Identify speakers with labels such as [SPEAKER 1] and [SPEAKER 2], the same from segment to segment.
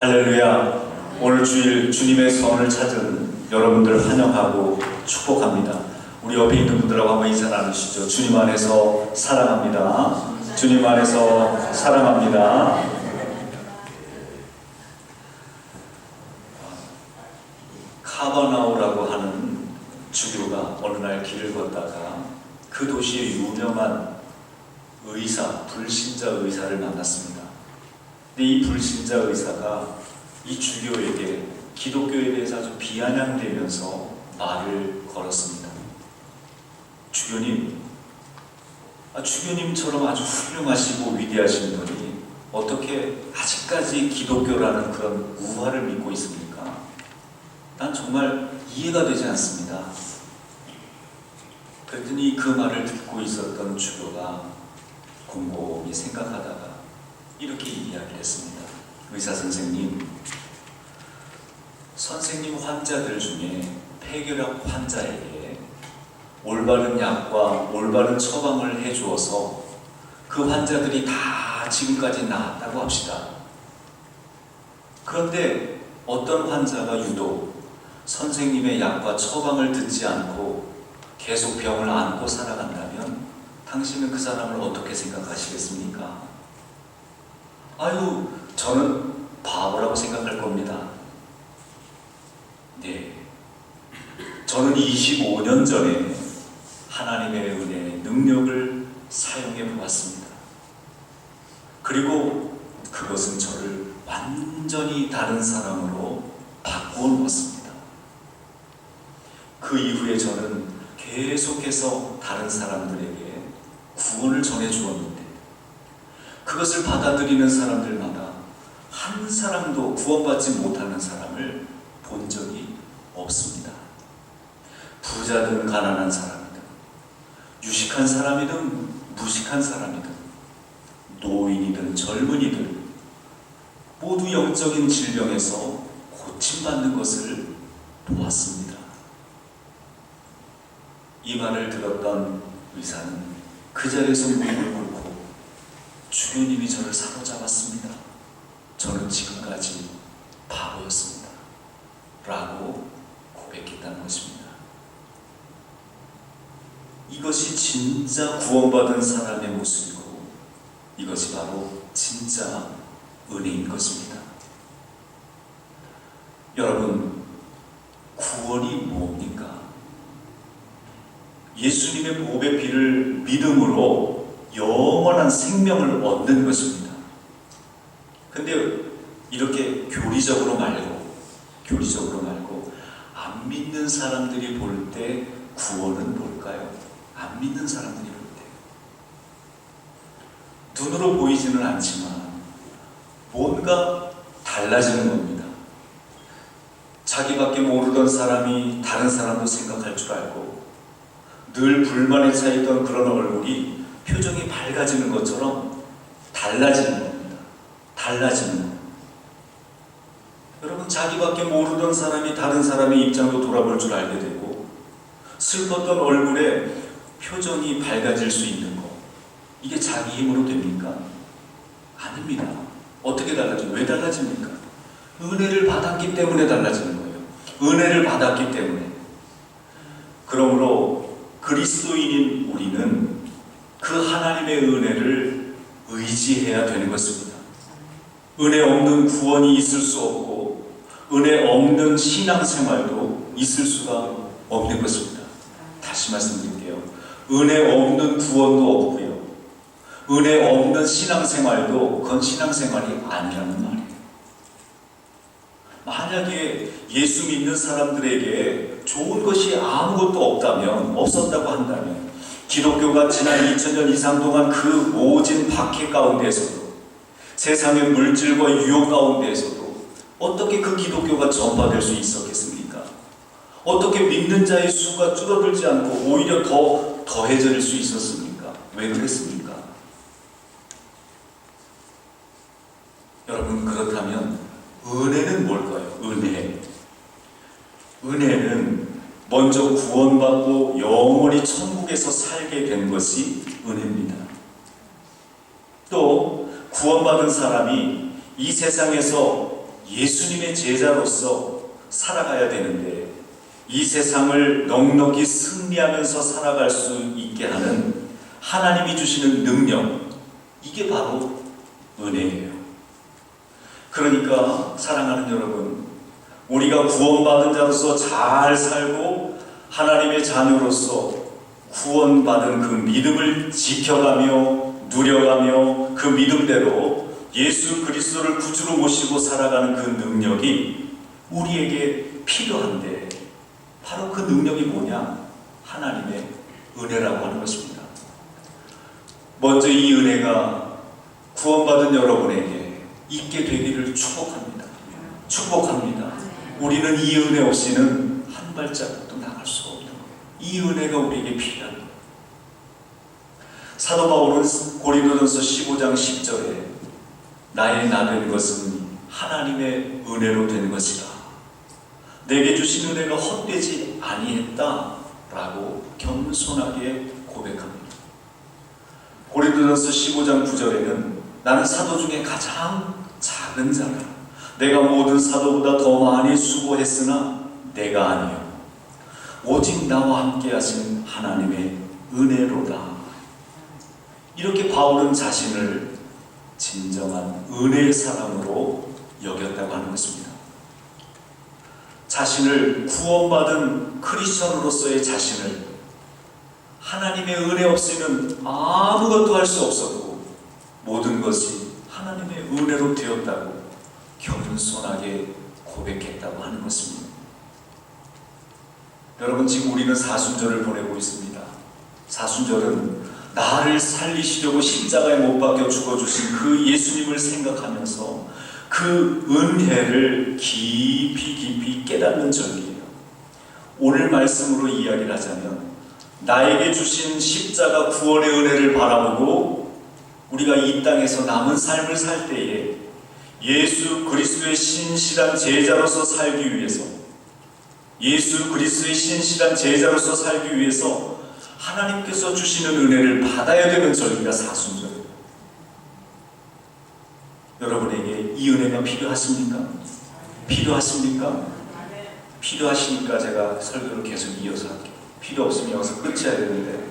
[SPEAKER 1] 할렐루야. 오늘 주일 주님의 선을 찾은 여러분들 환영하고 축복합니다. 우리 옆에 있는 분들하고 한번 인사 나누시죠. 주님 안에서 사랑합니다. 주님 안에서 사랑합니다. 카바나오라고 하는 주교가 어느 날 길을 걷다가 그 도시의 유명한 의사, 불신자 의사를 만났습니다. 근데 이 불신자 의사가 이 주교에게 기독교에 대해서 아주 비아냥대면서 말을 걸었습니다. 주교님, 아, 주교님처럼 아주 훌륭하시고 위대하신 분이 어떻게 아직까지 기독교라는 그런 우화를 믿고 있습니까? 난 정말 이해가 되지 않습니다. 그랬더니 그 말을 듣고 있었던 주교가 곰곰이 생각하다가 이렇게 이야기를 했습니다. 의사 선생님, 선생님 환자들 중에 폐결핵 환자에게 올바른 약과 올바른 처방을 해주어서 그 환자들이 다 지금까지 나았다고 합시다. 그런데 어떤 환자가 유독 선생님의 약과 처방을 듣지 않고 계속 병을 안고 살아간다면 당신은 그 사람을 어떻게 생각하시겠습니까? 아유, 저는 바보라고 생각할 겁니다. 네. 저는 25년 전에 하나님의 은혜의 능력을 사용해 보았습니다. 그리고 그것은 저를 완전히 다른 사람으로 바꾸어 놓았습니다. 그 이후에 저는 계속해서 다른 사람들에게 구원을 전해 주었는데 그것을 받아들이는 사람들마다 한 사람도 구원받지 못하는 사람을 본 적이 없습니다. 부자든 가난한 사람이든 유식한 사람이든 무식한 사람이든 노인이든 젊은이든 모두 영적인 질병에서 고침받는 것을 보았습니다. 이 말을 들었던 의사는 그 자리에서 무릎을 주교님이 저를 사로잡았습니다. 저는 지금까지 바보였습니다. 라고 고백했다는 것입니다. 이것이 진짜 구원받은 사람의 모습이고 이것이 바로 진짜 은혜인 것입니다. 여러분, 구원이 뭡니까? 예수님의 보배 피를 믿음으로 영원한 생명을 얻는 것입니다. 근데 이렇게 교리적으로 말고, 교리적으로 말고, 안 믿는 사람들이 볼 때 구원은 뭘까요? 안 믿는 사람들이 볼 때. 눈으로 보이지는 않지만, 뭔가 달라지는 겁니다. 자기밖에 모르던 사람이 다른 사람도 생각할 줄 알고, 늘 불만에 차있던 그런 얼굴이 표정이 밝아지는 것처럼 달라지는 겁니다. 달라지는 것. 여러분, 자기밖에 모르던 사람이 다른 사람의 입장도 돌아볼 줄 알게 되고, 슬펐던 얼굴에 표정이 밝아질 수 있는 것. 이게 자기 힘으로 됩니까? 아닙니다. 어떻게 달라져요? 왜 달라집니까? 은혜를 받았기 때문에 달라지는 거예요. 은혜를 받았기 때문에. 그러므로 그리스도인인 우리는 그 하나님의 은혜를 의지해야 되는 것입니다. 은혜 없는 구원이 있을 수 없고, 은혜 없는 신앙생활도 있을 수가 없는 것입니다. 다시 말씀드릴게요. 은혜 없는 구원도 없고요. 은혜 없는 신앙생활도 그건 신앙생활이 아니라는 말이에요. 만약에 예수 믿는 사람들에게 좋은 것이 아무것도 없다면, 없었다고 한다면, 기독교가 지난 2000년 이상 동안 그 모진 박해 가운데서도, 세상의 물질과 유혹 가운데서도, 어떻게 그 기독교가 전파될 수 있었겠습니까? 어떻게 믿는 자의 수가 줄어들지 않고 오히려 더 더해질 수 있었습니까? 왜 그랬습니까? 여러분, 그렇다면 은혜는 뭘까요? 은혜. 은혜는 먼저 구원받고 영원히 천국 에서 살게 된 것이 은혜입니다. 또 구원받은 사람이 이 세상에서 예수님의 제자로서 살아가야 되는데 이 세상을 넉넉히 승리하면서 살아갈 수 있게 하는 하나님이 주시는 능력 이게 바로 은혜예요. 그러니까 사랑하는 여러분 우리가 구원받은 자로서 잘 살고 하나님의 자녀로서 구원받은 그 믿음을 지켜가며 누려가며 그 믿음대로 예수 그리스도를 구주로 모시고 살아가는 그 능력이 우리에게 필요한데 바로 그 능력이 뭐냐? 하나님의 은혜라고 하는 것입니다. 먼저 이 은혜가 구원받은 여러분에게 있게 되기를 축복합니다. 축복합니다. 우리는 이 은혜 없이는 한 발자국도 나갈 수 거예요. 이 은혜가 우리에게 필요한. 사도 바울은 고린도전서 15장 10절에 나의 나된 것은 하나님의 은혜로 된 것이다. 내게 주신 은혜가 헛되지 아니했다 라고 겸손하게 고백합니다. 고린도전서 15장 9절에는 나는 사도 중에 가장 작은 자라. 내가 모든 사도보다 더 많이 수고했으나 내가 아니요. 오직 나와 함께 하신 하나님의 은혜로다. 이렇게 바울은 자신을 진정한 은혜의 사람으로 여겼다고 하는 것입니다. 자신을 구원받은 크리스천으로서의 자신을 하나님의 은혜 없이는 아무것도 할 수 없었고 모든 것이 하나님의 은혜로 되었다고 겸손하게 고백했다고 하는 것입니다. 여러분 지금 우리는 사순절을 보내고 있습니다. 사순절은 나를 살리시려고 십자가에 못 박혀 죽어주신 그 예수님을 생각하면서 그 은혜를 깊이 깊이 깨닫는 절기예요. 오늘 말씀으로 이야기를 하자면 나에게 주신 십자가 구원의 은혜를 바라보고 우리가 이 땅에서 남은 삶을 살 때에 예수 그리스도의 신실한 제자로서 살기 위해서 예수 그리스도의 신실한 제자로서 살기 위해서 하나님께서 주시는 은혜를 받아야 되는 절기가 사순절이에요. 여러분에게 이 은혜가 필요하십니까? 필요하십니까? 필요하시니까 제가 설교를 계속 이어서 할게요. 필요 없으면 여기서 끝이야 되는데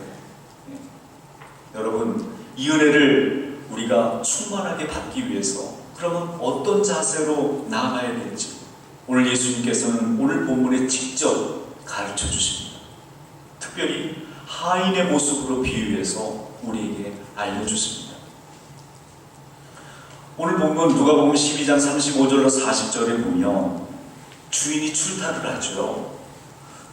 [SPEAKER 1] 예. 여러분 이 은혜를 우리가 충만하게 받기 위해서 그러면 어떤 자세로 나아가야 될지 오늘 예수님께서는 오늘 본문에 직접 가르쳐 주십니다. 특별히 하인의 모습으로 비유해서 우리에게 알려주십니다. 오늘 본문 누가 보면 12장 35절로 40절에 보면 주인이 출타를 하죠.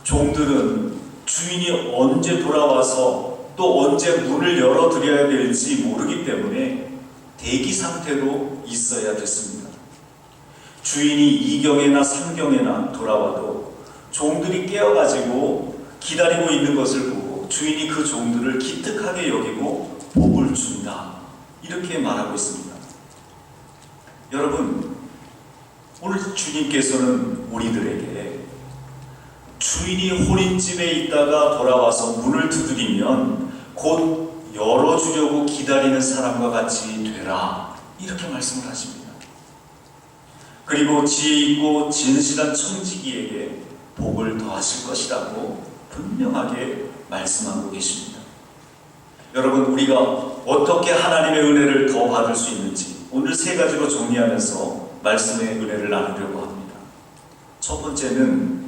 [SPEAKER 1] 종들은 주인이 언제 돌아와서 또 언제 문을 열어드려야 될지 모르기 때문에 대기 상태로 있어야 됐습니다. 주인이 이경에나 삼경에나 돌아와도 종들이 깨어가지고 기다리고 있는 것을 보고 주인이 그 종들을 기특하게 여기고 복을 준다. 이렇게 말하고 있습니다. 여러분, 오늘 주님께서는 우리들에게 주인이 호린집에 있다가 돌아와서 문을 두드리면 곧 열어주려고 기다리는 사람과 같이 되라. 이렇게 말씀을 하십니다. 그리고 지혜 있고 진실한 청지기에게 복을 더하실 것이라고 분명하게 말씀하고 계십니다. 여러분, 우리가 어떻게 하나님의 은혜를 더 받을 수 있는지 오늘 세 가지로 정리하면서 말씀의 은혜를 나누려고 합니다. 첫 번째는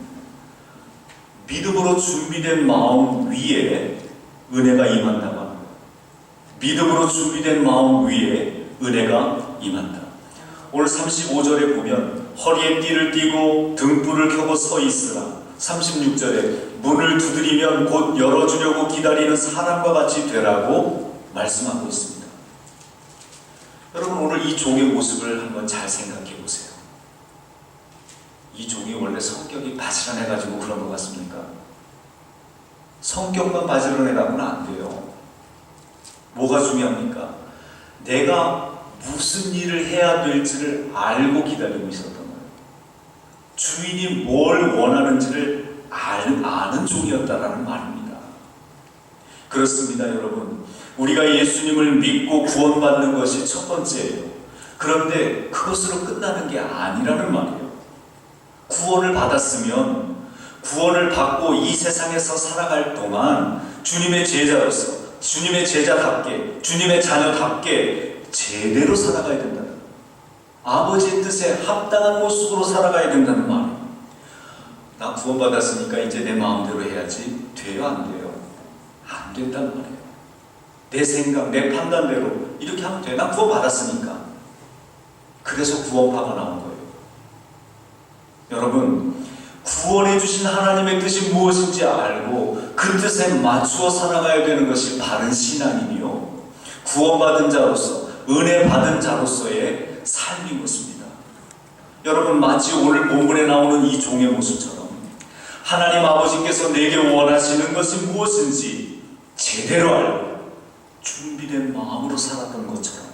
[SPEAKER 1] 믿음으로 준비된 마음 위에 은혜가 임한다고 합니다. 믿음으로 준비된 마음 위에 은혜가 임한다. 오늘 35절에 보면 허리에 띠를 띠고 등불을 켜고 서 있으라. 36절에 문을 두드리면 곧 열어주려고 기다리는 사람과 같이 되라고 말씀하고 있습니다. 여러분 오늘 이 종의 모습을 한번 잘 생각해 보세요. 이 종이 원래 성격이 바지런해가지고 그런 것 같습니까? 성격만 바지런해가면 안 돼요. 뭐가 중요합니까? 내가 무슨 일을 해야 될지를 알고 기다리고 있었던 거예요. 주인이 뭘 원하는지를 알, 아는 종이었다라는 말입니다. 그렇습니다, 여러분. 우리가 예수님을 믿고 구원받는 것이 첫 번째예요. 그런데 그것으로 끝나는 게 아니라는 말이에요. 구원을 받았으면 구원을 받고 이 세상에서 살아갈 동안 주님의 제자로서 주님의 제자답게 주님의 자녀답게 제대로 살아가야 된다는. 아버지의 뜻에 합당한 모습으로 살아가야 된다는 말이에요. 나 구원받았으니까 이제 내 마음대로 해야지 돼요 안 돼요? 안 된단 말이에요. 내 생각, 내 판단대로 이렇게 하면 돼. 나 구원받았으니까. 그래서 구원파가 나온 거예요. 여러분, 구원해 주신 하나님의 뜻이 무엇인지 알고 그 뜻에 맞추어 살아가야 되는 것이 바른 신앙이며 구원받은 자로서 은혜 받은 자로서의 삶인 것입니다. 여러분 마치 오늘 본문에 나오는 이 종의 모습처럼 하나님 아버지께서 내게 원하시는 것이 무엇인지 제대로 알고 준비된 마음으로 살았던 것처럼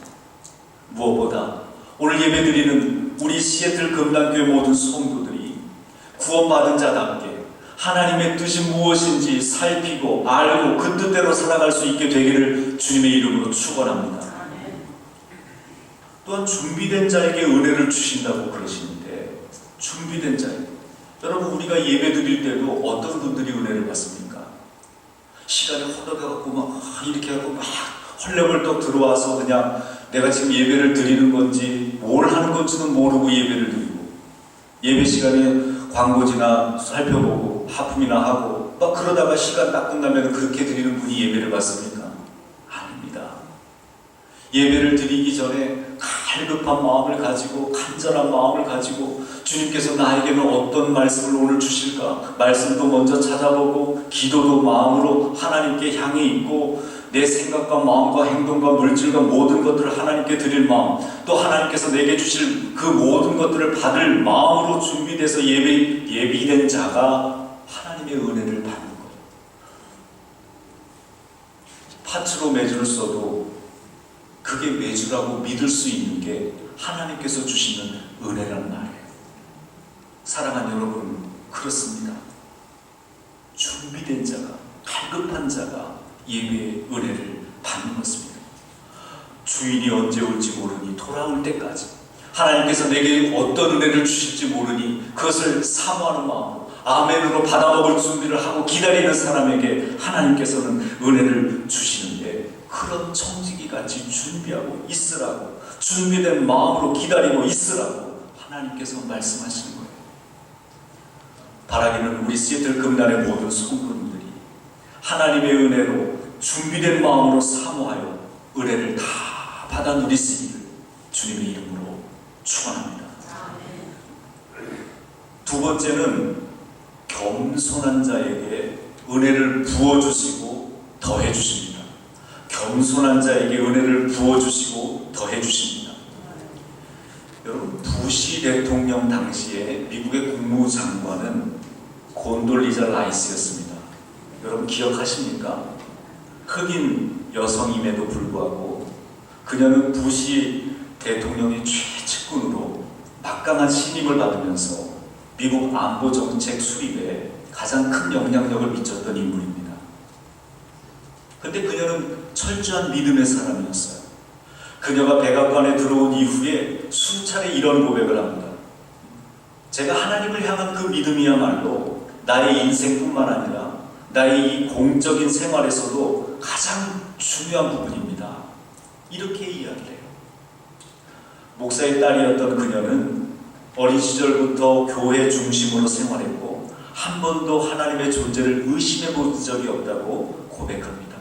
[SPEAKER 1] 무엇보다 오늘 예배드리는 우리 시애틀 금단교회 모든 성도들이 구원받은 자답게 하나님의 뜻이 무엇인지 살피고 알고 그 뜻대로 살아갈 수 있게 되기를 주님의 이름으로 축원합니다. 또한 준비된 자에게 은혜를 주신다고 그러시는데 준비된 자에게 여러분 우리가 예배 드릴 때도 어떤 분들이 은혜를 받습니까? 시간이 허덕여갖고 막 이렇게 하고 막 헐레벌떡 들어와서 그냥 내가 지금 예배를 드리는 건지 뭘 하는 건지는 모르고 예배를 드리고 예배 시간에 광고지나 살펴보고 하품이나 하고 막 그러다가 시간 딱 끝나면 그렇게 드리는 분이 예배를 받습니까? 예배를 드리기 전에 갈급한 마음을 가지고 간절한 마음을 가지고 주님께서 나에게는 어떤 말씀을 오늘 주실까? 말씀도 먼저 찾아보고 기도도 마음으로 하나님께 향해 있고 내 생각과 마음과 행동과 물질과 모든 것들을 하나님께 드릴 마음 또 하나님께서 내게 주실 그 모든 것들을 받을 마음으로 준비돼서 예배, 예비된 자가 하나님의 은혜를 받는 거예요. 파츠로 매주를 써도 그게 매주라고 믿을 수 있는 게 하나님께서 주시는 은혜란 말이에요. 사랑하는 여러분, 그렇습니다. 준비된 자가, 갈급한 자가 예배의 은혜를 받는 것입니다. 주인이 언제 올지 모르니 돌아올 때까지 하나님께서 내게 어떤 은혜를 주실지 모르니 그것을 사모하는 마음으로 아멘으로 받아먹을 준비를 하고 기다리는 사람에게 하나님께서는 은혜를 주시는데 그런 청지기 같이 준비하고 있으라고 준비된 마음으로 기다리고 있으라고 하나님께서 말씀하시는 거예요. 바라기는 우리 시애틀 금단의 모든 성도들이 하나님의 은혜로 준비된 마음으로 사모하여 은혜를 다 받아 누리시기를 주님의 이름으로 축원합니다. 두 번째는 겸손한 자에게 은혜를 부어 주시고 더해 주십니다. 겸손한 자에게 은혜를 부어 주시고 더해 주십니다. 여러분 부시 대통령 당시에 미국의 국무장관은 곤돌리자 라이스였습니다. 여러분 기억하십니까? 흑인 여성임에도 불구하고 그녀는 부시 대통령의 최측근으로 막강한 신임을 받으면서 미국 안보 정책 수립에 가장 큰 영향력을 미쳤던 인물입니다. 근데 그녀는 철저한 믿음의 사람이었어요. 그녀가 백악관에 들어온 이후에 수차례 이런 고백을 합니다. 제가 하나님을 향한 그 믿음이야말로 나의 인생뿐만 아니라 나의 이 공적인 생활에서도 가장 중요한 부분입니다. 이렇게 이야기를 해요. 목사의 딸이었던 그녀는 어린 시절부터 교회 중심으로 생활했고 한 번도 하나님의 존재를 의심해 본 적이 없다고 고백합니다.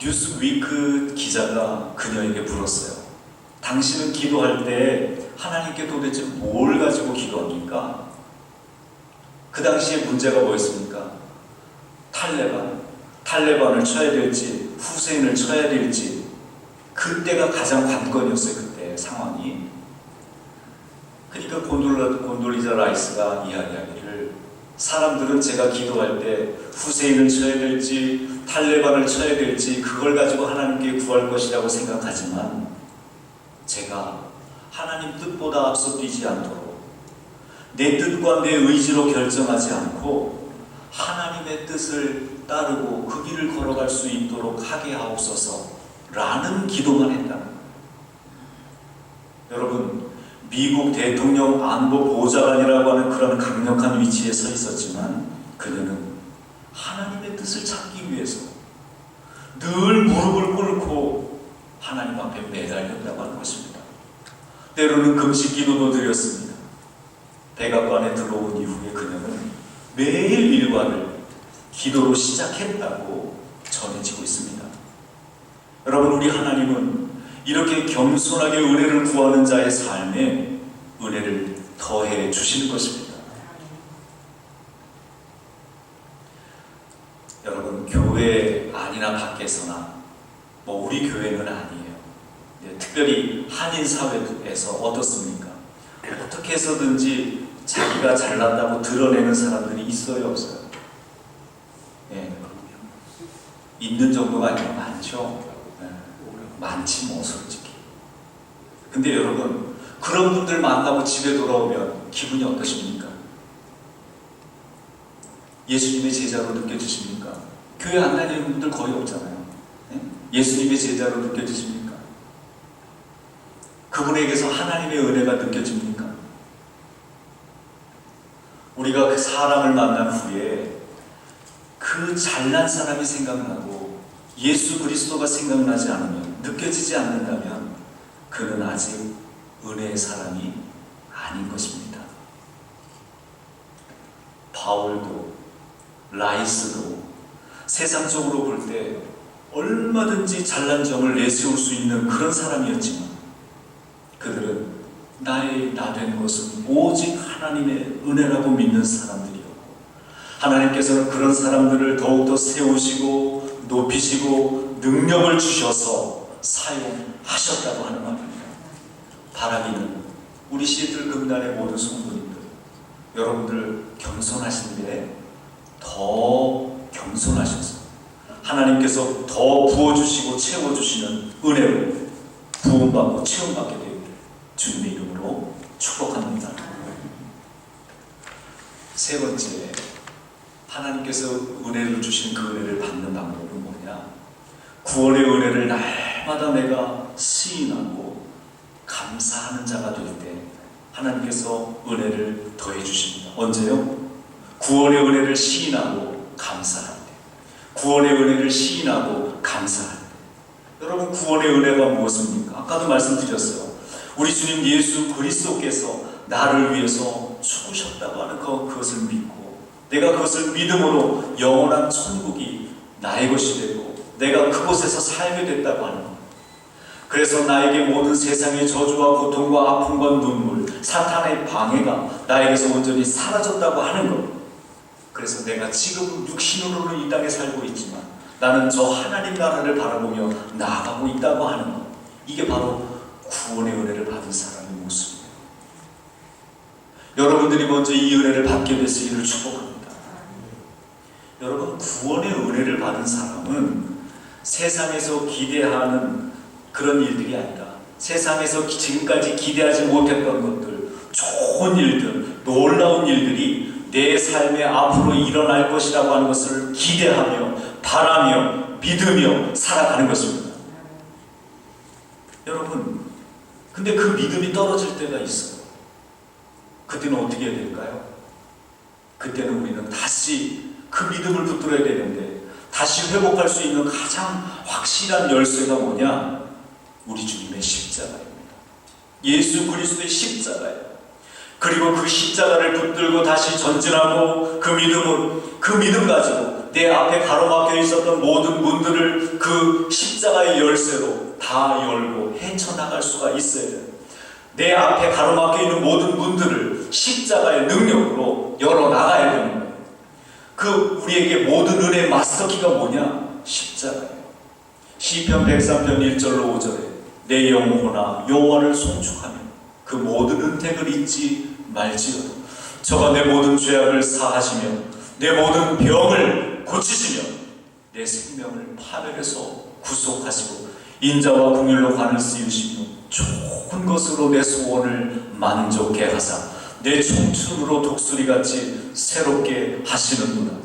[SPEAKER 1] 뉴스위크 기자가 그녀에게 물었어요. 당신은 기도할 때 하나님께 도대체 뭘 가지고 기도합니까? 그 당시에 문제가 뭐였습니까? 탈레반, 탈레반을 쳐야 될지 후세인을 쳐야 될지 그때가 가장 관건이었어요. 그때 상황이. 그러니까 곤돌라, 곤돌리자 라이스가 이야기하기를 사람들은 제가 기도할 때 후세인을 쳐야 될지 탈레반을 쳐야 될지 그걸 가지고 하나님께 구할 것이라고 생각하지만 제가 하나님 뜻보다 앞서 뛰지 않도록 내 뜻과 내 의지로 결정하지 않고 하나님의 뜻을 따르고 그 길을 걸어갈 수 있도록 하게 하옵소서 라는 기도만 했다. 미국 대통령 안보 보좌관이라고 하는 그런 강력한 위치에 서 있었지만 그녀는 하나님의 뜻을 찾기 위해서 늘 무릎을 꿇고 하나님 앞에 매달렸다고 하는 것입니다. 때로는 금식 기도도 드렸습니다. 백악관에 들어온 이후에 그녀는 매일 일과를 기도로 시작했다고 전해지고 있습니다. 여러분, 우리 하나님은 이렇게 겸손하게 은혜를 구하는 자의 삶에 은혜를 더해 주시는 것입니다. 여러분, 교회 안이나 밖에서나 뭐 우리 교회는 아니에요. 네, 특별히 한인 사회에서 어떻습니까? 어떻게 해서든지 자기가 잘난다고 드러내는 사람들이 있어요, 없어요? 네, 있는 정도가 아니라 많죠. 네, 많지 뭐 솔직히. 근데 여러분 그런 분들 만나고 집에 돌아오면 기분이 어떠십니까? 예수님의 제자로 느껴지십니까? 교회 안 다니는 분들 거의 없잖아요. 네? 예수님의 제자로 느껴지십니까? 그분에게서 하나님의 은혜가 느껴집니까? 우리가 그 사람을 만난 후에 그 잘난 사람이 생각나고 예수 그리스도가 생각나지 않으면 느껴지지 않는다면 그는 아직 은혜의 사람이 아닌 것입니다. 바울도 라이스도 세상적으로 볼때 얼마든지 잘난 점을 내세울 수 있는 그런 사람이었지만 그들은 나의 나 된 것은 오직 하나님의 은혜라고 믿는 사람들이었고 하나님께서는 그런 사람들을 더욱더 세우시고 높이시고 능력을 주셔서 사용하셨다고 하는 말입니다. 바라기는 우리 시들 금단의 모든 성도님들 여러분들 겸손하신 데 더 겸손하셔서 하나님께서 더 부어주시고 채워주시는 은혜로 부음받고 체험받게 되기를 주님의 이름으로 축복합니다. 세 번째, 하나님께서 은혜를 주신 그 은혜를 받는 방법은 뭐냐? 구원의 은혜를 날마다 내가 시인하고 감사하는 자가 될 때 하나님께서 은혜를 더해 주십니다. 언제요? 구원의 은혜를 시인하고 감사할 때. 구원의 은혜를 시인하고 때. 여러분 구원의 은혜가 무엇입니까? 아까도 말씀드렸어요. 우리 주님 예수 그리스도께서 나를 위해서 죽으셨다고 하는 것, 그것을 믿고 내가 그것을 믿음으로 영원한 천국이 나의 것이 되고 내가 그곳에서 살게 됐다고 하는 것. 그래서 나에게 모든 세상의 저주와 고통과 아픔과 눈물, 사탄의 방해가 나에게서 온전히 사라졌다고 하는 것. 그래서 내가 지금 육신으로는 이 땅에 살고 있지만 나는 저 하나님 나라를 바라보며 나아가고 있다고 하는 것. 이게 바로 구원의 은혜를 받은 사람의 모습이에요. 여러분들이 먼저 이 은혜를 받게 됐으기를 축복합니다. 여러분 구원의 은혜를 받은 사람은 세상에서 기대하는 그런 일들이 아니라 세상에서 지금까지 기대하지 못했던 것들, 좋은 일들, 놀라운 일들이 내 삶에 앞으로 일어날 것이라고 하는 것을 기대하며 바라며 믿으며 살아가는 것입니다. 여러분, 근데 그 믿음이 떨어질 때가 있어요. 그때는 어떻게 해야 될까요? 그때는 우리는 다시 그 믿음을 붙들어야 되는데 다시 회복할 수 있는 가장 확실한 열쇠가 뭐냐? 우리 주님의 십자가입니다. 예수 그리스도의 십자가예요. 그리고 그 십자가를 붙들고 다시 전진하고 그 믿음을 그 믿음 가지고 내 앞에 가로막혀 있었던 모든 문들을 그 십자가의 열쇠로 다 열고 헤쳐나갈 수가 있어야 돼요. 내 앞에 가로막혀 있는 모든 문들을 십자가의 능력으로 열어 나가야 되는. 그 우리에게 모든 은혜의 마스터키가 뭐냐? 십자가예요. 시편 103편 1절로 5절에 내 영혼아 여호와를 송축하며 그 모든 은택을 잊지 말지어다. 저가 내 모든 죄악을 사하시며 내 모든 병을 고치시며 내 생명을 파멸해서 구속하시고 인자와 궁율로 관을 씌우시며 좋은 것으로 내 소원을 만족해 하사 내 청춘으로 독수리같이 새롭게 하시는구나.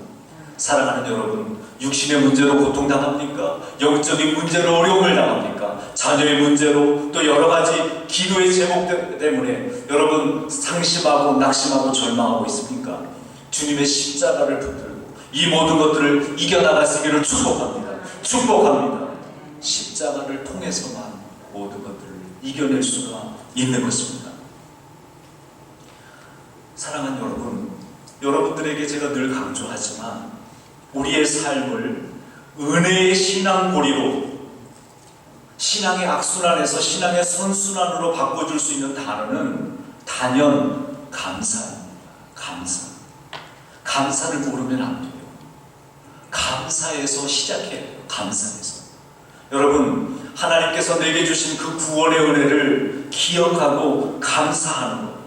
[SPEAKER 1] 사랑하는 여러분, 육신의 문제로 고통당합니까? 영적인 문제로 어려움을 당합니까? 자녀의 문제로 또 여러 가지 기도의 제목 때- 때문에 여러분 상심하고 낙심하고 절망하고 있습니까? 주님의 십자가를 붙들고 이 모든 것들을 있기를 축복합니다. 축복합니다. 십자가를 통해서만 모든 것들을 이겨낼 수가 있는 것입니다. 사랑하는 여러분, 여러분들에게 제가 늘 강조하지만 우리의 삶을 은혜의 신앙 고리로 신앙의 악순환에서 신앙의 선순환으로 바꿔줄 수 있는 단어는 단연 감사입니다. 감사. 감사를 모르면 안 돼요. 감사에서 시작해야 돼요. 감사에서. 여러분, 하나님께서 내게 주신 그 구원의 은혜를 기억하고 감사하는 것.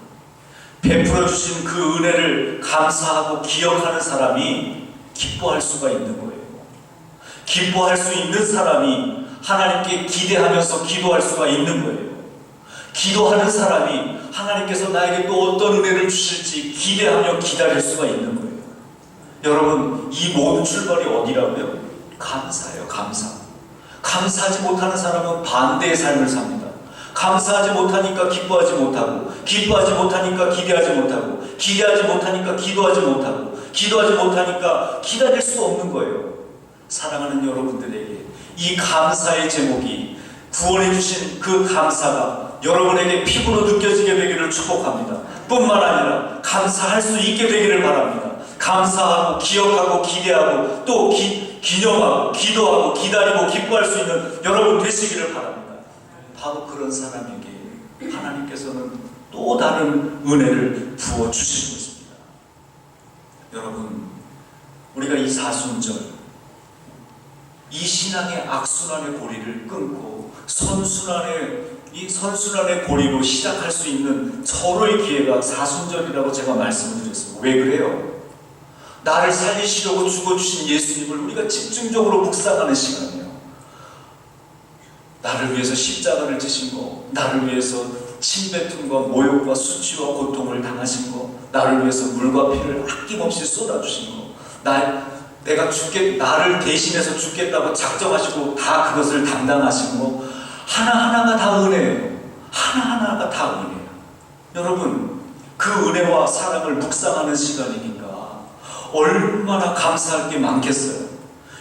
[SPEAKER 1] 베풀어 주신 그 은혜를 감사하고 기억하는 사람이 기뻐할 수가 있는 거예요. 기뻐할 수 있는 사람이 하나님께 기대하면서 기도할 수가 있는 거예요. 기도하는 사람이 하나님께서 나에게 또 어떤 은혜를 주실지 기대하며 기다릴 수가 있는 거예요. 여러분, 이 모든 출발이 어디라고요? 감사예요, 감사. 감사하지 못하는 사람은 반대의 삶을 삽니다. 감사하지 못하니까 기뻐하지 못하고, 기뻐하지 못하니까 기대하지 못하고, 기대하지 못하니까 기도하지 못하고, 기도하지 못하니까 기다릴 수가 없는 거예요. 사랑하는 여러분들에게 이 감사의 제목이 구원해 주신 그 감사가 여러분에게 피부로 느껴지게 되기를 축복합니다. 뿐만 아니라 감사할 수 있게 되기를 바랍니다. 감사하고 기억하고 기대하고 또 기, 기념하고 기도하고 기다리고 기뻐할 수 있는 여러분 되시기를 바랍니다. 바로 그런 사람에게 하나님께서는 또 다른 은혜를 부어 주시는 것입니다. 여러분, 우리가 이 사순절 이 신앙의 악순환의 고리를 끊고 선순환의 이 선순환의 고리로 시작할 수 있는 서로의 기회가 사순절이라고 제가 말씀을 드렸습니다. 왜 그래요? 나를 살리시려고 죽어주신 예수님을 우리가 집중적으로 묵상하는 시간이에요. 나를 위해서 십자가를 지신 거, 나를 위해서 침뱉음과 모욕과 수치와 고통을 당하신 거, 나를 위해서 물과 피를 아낌없이 쏟아주신 거, 나, 내가 죽겠, 나를 대신해서 죽겠다고 작정하시고 다 그것을 담당하신 거, 하나하나가 다 은혜예요. 하나하나가 다 은혜예요. 여러분, 그 은혜와 사랑을 묵상하는 시간이니까 얼마나 감사할 게 많겠어요.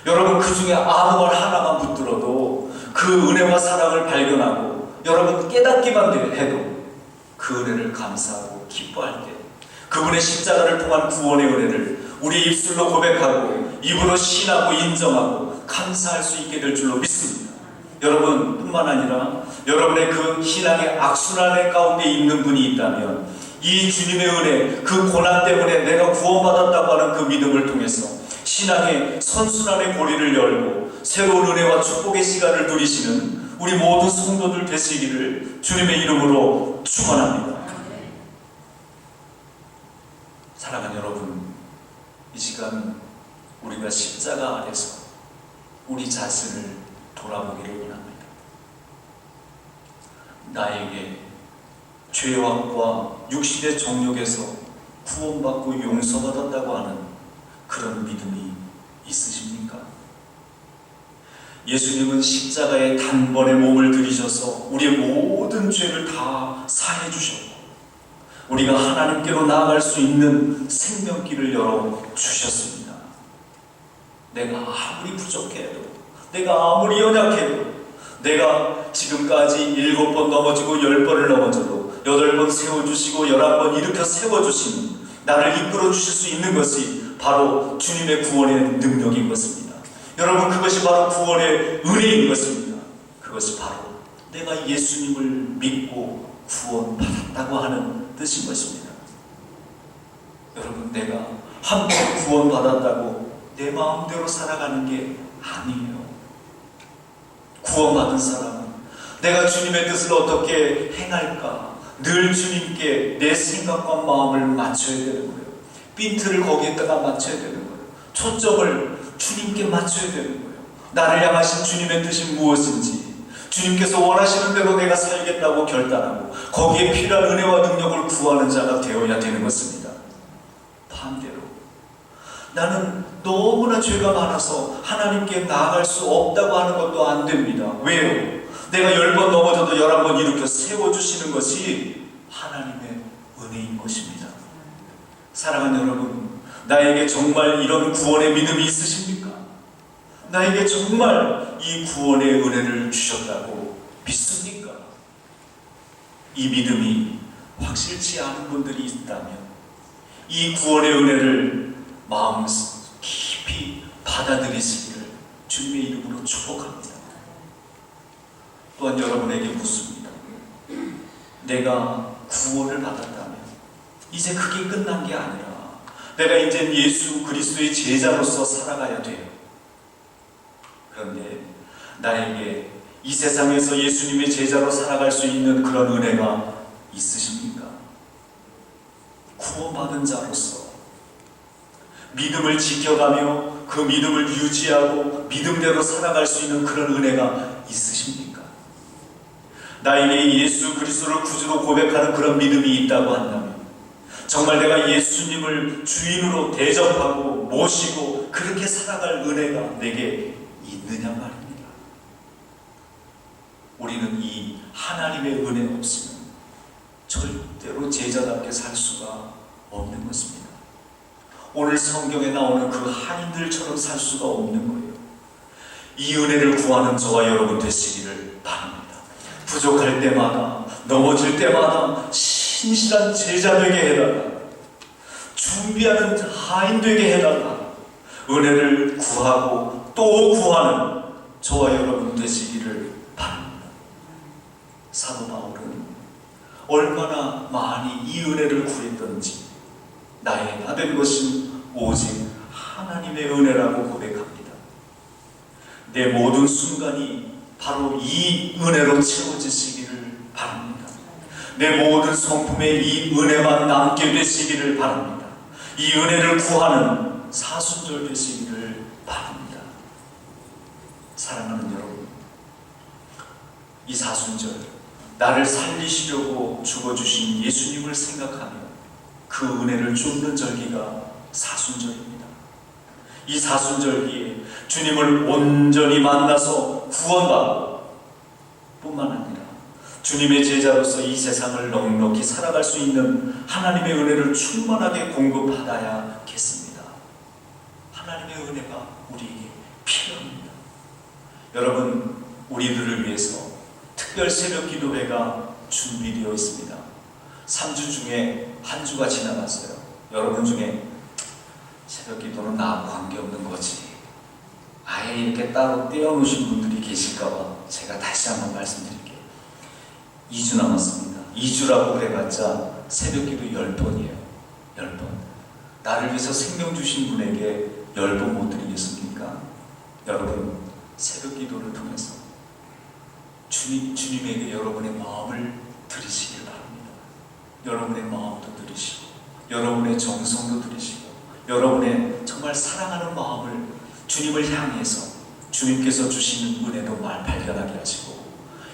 [SPEAKER 1] 여러분, 그 중에 아무 말 하나만 붙들어도 그 은혜와 사랑을 발견하고 여러분 깨닫기만 해도 그 은혜를 감사하고 기뻐할 때 그분의 십자가를 통한 구원의 은혜를 우리 입술로 고백하고 입으로 신하고 인정하고 감사할 수 있게 될 줄로 믿습니다. 여러분 뿐만 아니라 여러분의 그 신앙의 악순환의 가운데 있는 분이 있다면 이 주님의 은혜, 그 고난 때문에 내가 구원받았다고 하는 그 믿음을 통해서 신앙의 선순환의 고리를 열고 새로운 은혜와 축복의 시간을 누리시는 우리 모든 성도들 되시기를 주님의 이름으로 축원합니다. 사랑하는 여러분, 이 시간 우리가 십자가 아래서 우리 자신을 돌아보기를 원합니다. 나에게 죄악과 육신의 정욕에서 구원받고 용서받았다고 하는 그런 믿음이 있으십니까? 예수님은 십자가에 단번에 몸을 들이셔서 우리의 모든 죄를 다 사해 주셨고 우리가 하나님께로 나아갈 수 있는 생명길을 열어 주셨습니다. 내가 아무리 부족해도 내가 아무리 연약해도 내가 지금까지 일곱 번 넘어지고 열 번을 넘어져도 여덟 번 세워주시고 열한 번 일으켜 세워주신 나를 이끌어 주실 수 있는 것이 바로 주님의 구원의 능력인 것입니다. 여러분 그것이 바로 구원의 은혜인 것입니다. 그것이 바로 내가 예수님을 믿고 구원받았다고 하는 뜻인 것입니다. 여러분 내가 한번 구원받았다고 내 마음대로 살아가는 게 아니에요. 구원받은 사람은 내가 주님의 뜻을 어떻게 행할까 늘 주님께 내 생각과 마음을 맞춰야 되는 거예요. 핀트를 거기에다가 맞춰야 되는 거예요. 초점을 주님께 맞춰야 되는 거예요. 나를 향하신 주님의 뜻이 무엇인지 주님께서 원하시는 대로 내가 살겠다고 결단하고 거기에 필요한 은혜와 능력을 구하는 자가 되어야 되는 것입니다. 반대로 나는 너무나 죄가 많아서 하나님께 나아갈 수 없다고 하는 것도 안 됩니다. 왜요? 내가 열 번 넘어져도 열한 번 일으켜 세워주시는 것이 하나님의 은혜인 것입니다. 사랑하는 여러분, 나에게 정말 이런 구원의 믿음이 있으십니까? 나에게 정말 이 구원의 은혜를 주셨다고 믿습니까? 이 믿음이 확실치 않은 분들이 있다면 이 구원의 은혜를 마음 깊이 받아들이시기를 주님의 이름으로 축복합니다. 또한 여러분에게 묻습니다. 내가 구원을 받았다면 이제 그게 끝난 게 아니라 내가 이제 예수 그리스도의 제자로서 살아가야 돼요. 그런데 나에게 이 세상에서 예수님의 제자로 살아갈 수 있는 그런 은혜가 있으십니까? 구원받은 자로서 믿음을 지켜가며 그 믿음을 유지하고 믿음대로 살아갈 수 있는 그런 은혜가 있으십니까? 나에게 예수 그리스도를 구주로 고백하는 그런 믿음이 있다고 한다면 정말 내가 예수님을 주인으로 대접하고 모시고 그렇게 살아갈 은혜가 내게 있느냐 말입니다. 우리는 이 하나님의 은혜 없으면 절대로 제자답게 살 수가 없는 것입니다. 오늘 성경에 나오는 그 하인들처럼 살 수가 없는 거예요. 이 은혜를 구하는 저와 여러분 되시기를 바랍니다. 부족할 때마다 넘어질 때마다 신실한 제자 되게 해달라. 준비하는 하인 되게 해달라. 은혜를 구하고 또 구하는 저와 여러분 되시기를 바랍니다. 사도 바울은 얼마나 많이 이 은혜를 구했던지 나의 나된 것은 오직 하나님의 은혜라고 고백합니다. 내 모든 순간이 바로 이 은혜로 채워지시기를 바랍니다. 내 모든 성품에 이 은혜만 남게 되시기를 바랍니다. 이 은혜를 구하는 사순절 되시기를 바랍니다. 사랑하는 여러분, 이 사순절 나를 살리시려고 죽어주신 예수님을 생각하며 그 은혜를 쫓는 절기가 사순절입니다. 이 사순절기에 주님을 온전히 만나서 구원받고 뿐만 아니라 주님의 제자로서 이 세상을 넉넉히 살아갈 수 있는 하나님의 은혜를 충만하게 공급받아야겠습니다. 하나님의 은혜가 우리에게 필요합니다. 여러분, 우리들을 위해서 특별 새벽 기도회가 준비되어 있습니다. 3주 중에 한 주가 지나갔어요. 여러분 중에 새벽 기도는 나하고 관계없는 거지. 아예 이렇게 따로 떼어놓으신 분들이 계실까봐 제가 다시 한번 말씀드릴게요. 2주 남았습니다. 2주라고 그래봤자 새벽 기도 10번이에요. 10번. 나를 위해서 생명 주신 분에게 10번 못 드리겠습니까? 여러분, 새벽 기도를 통해서 주님, 주님에게 여러분의 마음을 드리시길 바랍니다. 여러분의 마음도 드리시고, 여러분의 정성도 드리시고, 여러분의 정말 사랑하는 마음을 주님을 향해서 주님께서 주시는 은혜도 말 발견하게 하시고,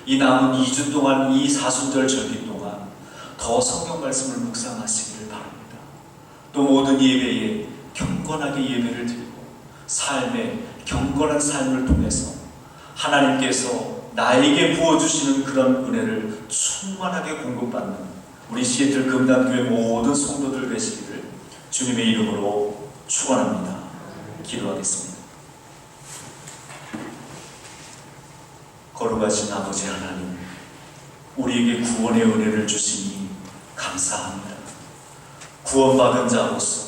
[SPEAKER 1] 이 남은 2주 동안 이 사순절 절기 동안 더 성경 말씀을 묵상하시기를 바랍니다. 또 모든 예배에 경건하게 예배를 드리고, 삶의 경건한 삶을 통해서 하나님께서 나에게 부어주시는 그런 은혜를 충만하게 공급받는 우리 시애틀 금단교회 모든 성도들 되시기를 주님의 이름으로 축원합니다. 기도하겠습니다. 거룩하신 아버지 하나님, 우리에게 구원의 은혜를 주시니 감사합니다. 구원받은 자로서